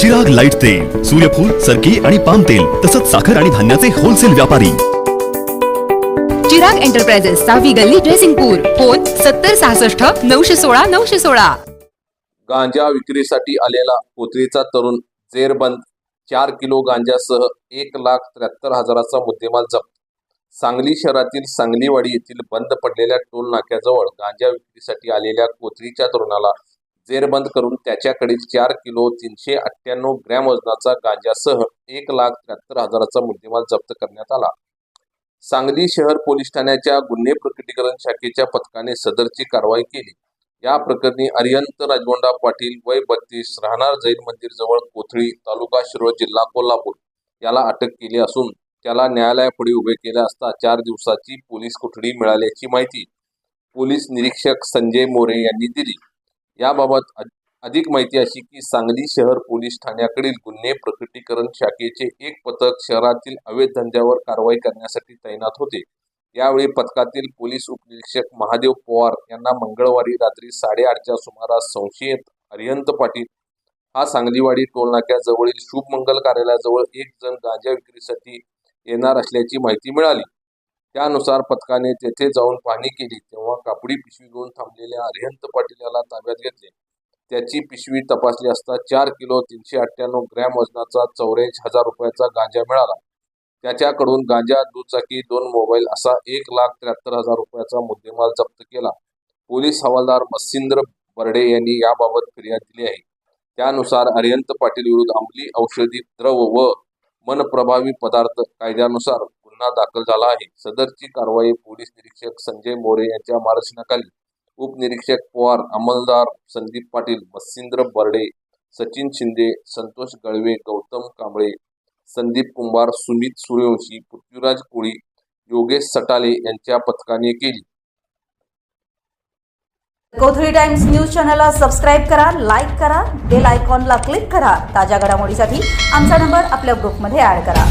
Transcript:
Chirag light तेल सूर्यफूल सरकी आणि पाम तेल तसंच साखर आणि धान्याचे होलसेल व्यापारी. चिराग एंटरप्राइजेस सहावी गल्ली ड्रेसिंगपूर फोन सत्तर सहासष्ट नऊशे सोळा नऊशे सोळा. गांजा विक्रीसाठी आलेला कोथळीचा तरुण जेरबंद चार किलो गांजासह एक लाख त्र्याहत्तर हजाराचा मुद्देमाल जप्त. सांगली शहरातील सांगलीवाडी येथील बंद पडलेल्या टोल नाक्याजवळ गांजा विक्रीसाठी आलेल्या कोथळीच्या तरुणाला जेरबंद करून त्याच्याकडील चार किलो तीनशे अठ्ठ्याण्णव ग्रॅम वजनाचा गांजासह एक लाख त्र्याहत्तर हजाराचा मुद्देमाल जप्त करण्यात आला. सांगली शहर पोलीस ठाण्याच्या गुन्हे प्रकटीकरण शाखेच्या पथकाने सदरची कारवाई केली. या प्रकरणी अरियंत राजगोंडा पाटील वय बत्तीस राहणार जैन मंदिर जवळ कोथळी तालुका शिरोळ जिल्हा कोल्हापूर याला अटक केली असून त्याला न्यायालयापुढे उभे केले असता चार दिवसाची पोलीस कोठडी मिळाल्याची माहिती पोलीस निरीक्षक संजय मोरे यांनी दिली. याबाबत अधिक माहिती अशी की सांगली शहर पोलीस ठाण्याकडील गुन्हे प्रकटीकरण शाखेचे एक पथक शहरातील अवैध धंद्यावर कारवाई करण्यासाठी तैनात होते. यावेळी पथकातील पोलीस उपनिरीक्षक महादेव पवार यांना मंगळवारी रात्री साडेआठच्या सुमारास संशयित अरिहंत पाटील हा सांगलीवाडी टोलनाक्याजवळील शुभमंगल कार्यालयाजवळ एक जण गांजा विक्रीसाठी येणार असल्याची माहिती मिळाली. त्यानुसार पथकाने तेथे जाऊन पाहणी केली. तेव्हा कापडी पिशवी घेऊन थांबलेल्या अरिहंत पाटील याला ताब्यात घेतले. त्याची पिशवी तपासली असता चार किलो तीनशे अठ्ठ्याण्णव ग्रॅम वजनाचा चौऱ्याऐंशी हजार रुपयाचा गांजा मिळाला. त्याच्याकडून गांजा दुचाकी दोन मोबाईल असा एक लाख त्र्याहत्तर हजार रुपयाचा मुद्देमाल जप्त केला. पोलीस हवालदार मच्छिंद्र बर्डे यांनी याबाबत फिर्याद दिली आहे. त्यानुसार अरिहंत पाटील विरुद्ध अंमली औषधी द्रव व मनप्रभावी पदार्थ कायद्यानुसार गुन्हा दाखल झाला आहे. सदरची कारवाई पोलीस निरीक्षक संजय मोरे यांच्या मार्गदर्शनाखाली उपनिरीक्षक पवार अंमलदार संदीप पाटील मच्छिंद्र बर्डे सचिन शिंदे संतोष गळवे गौतम कांबळे संदीप कुंभार सुमित सूर्यवंशी पृथ्वीराज कोळी योगेश सटाले यांच्या पथकाने केली. कोथळी टाइम्स न्यूज चॅनलला सबस्क्राईब करा लाईक करा बेल आयकॉनला क्लिक करा. ताज्या घडामोडीसाठी आमचा नंबर आपल्या ग्रुपमध्ये ऍड करा.